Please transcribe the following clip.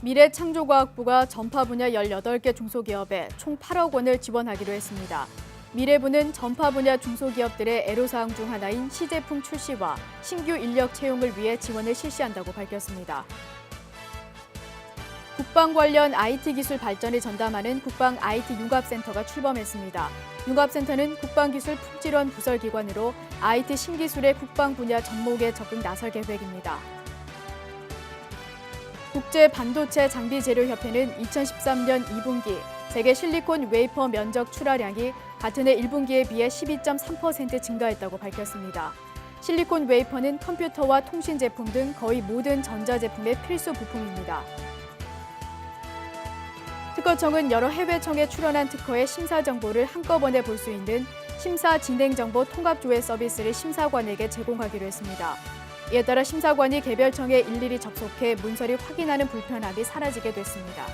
미래창조과학부가 전파 분야 18개 중소기업에 총 8억 원을 지원하기로 했습니다. 미래부는 전파 분야 중소기업들의 애로사항 중 하나인 시제품 출시와 신규 인력 채용을 위해 지원을 실시한다고 밝혔습니다. 국방 관련 IT 기술 발전을 전담하는 국방 IT 융합센터가 출범했습니다. 융합센터는 국방기술 품질원 부설기관으로 IT 신기술의 국방 분야 접목에 적극 나설 계획입니다. 국제 반도체 장비 재료 협회는 2013년 2분기 세계 실리콘 웨이퍼 면적 출하량이 같은 해 1분기에 비해 12.3% 증가했다고 밝혔습니다. 실리콘 웨이퍼는 컴퓨터와 통신 제품 등 거의 모든 전자제품의 필수 부품입니다. 특허청은 여러 해외청에 출원한 특허의 심사 정보를 한꺼번에 볼 수 있는 심사 진행 정보 통합 조회 서비스를 심사관에게 제공하기로 했습니다. 이에 따라 심사관이 개별 청에 일일이 접속해 문서를 확인하는 불편함이 사라지게 됐습니다.